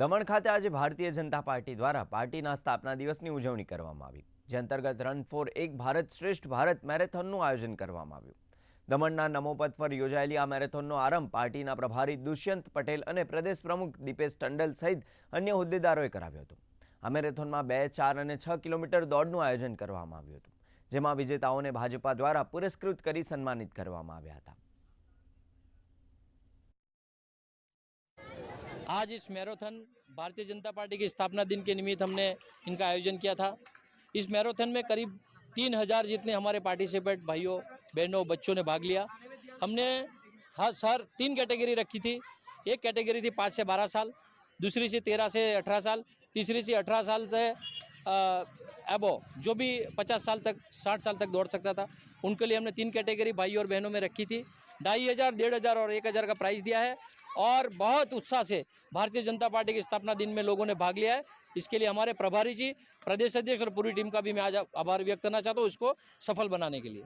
દમણ ખાતે આજે ભારતીય જનતા પાર્ટી દ્વારા પાર્ટીના સ્થાપના દિવસની ઉજવણી કરવામાં આવી, જે અંતર્ગત રન ફોર એક ભારત શ્રેષ્ઠ ભારત મેરેથોનનું આયોજન કરવામાં આવ્યું. દમણના નમોપથ પર યોજાયેલી આ મેરેથોનનો આરંભ પાર્ટીના પ્રભારી દુષ્યંત પટેલ અને પ્રદેશ પ્રમુખ દીપેશ ટંડલ સહિત અન્ય હોદ્દેદારોએ કરાવ્યો હતો. આ મેરેથોનમાં બે, ચાર અને છ કિલોમીટર દોડનું આયોજન કરવામાં આવ્યું હતું, જેમાં વિજેતાઓને ભાજપા દ્વારા પુરસ્કૃત કરી સન્માનિત કરવામાં આવ્યા હતા. आज इस मैराथन भारतीय जनता पार्टी के स्थापना दिन के निमित्त हमने इनका आयोजन किया था। इस मैराथन में करीब तीन हज़ार जितने हमारे पार्टिसिपेट भाइयों, बहनों, बच्चों ने भाग लिया। हमने हर, सर, तीन कैटेगरी रखी थी। एक कैटेगरी थी पाँच से बारह साल, दूसरी से तेरह से अठारह साल, तीसरी से अठारह साल से एबो जो भी पचास साल तक, साठ साल तक दौड़ सकता था। उनके लिए हमने तीन कैटेगरी भाई और बहनों में रखी थी। ढाई हज़ार, डेढ़ हज़ार और एक हज़ार का प्राइज़ दिया है। और बहुत उत्साह से भारतीय जनता पार्टी के स्थापना दिन में लोगों ने भाग लिया है। इसके लिए हमारे प्रभारी जी, प्रदेश अध्यक्ष और पूरी टीम का भी मैं आज आभार व्यक्त करना चाहता हूँ इसको सफल बनाने के लिए।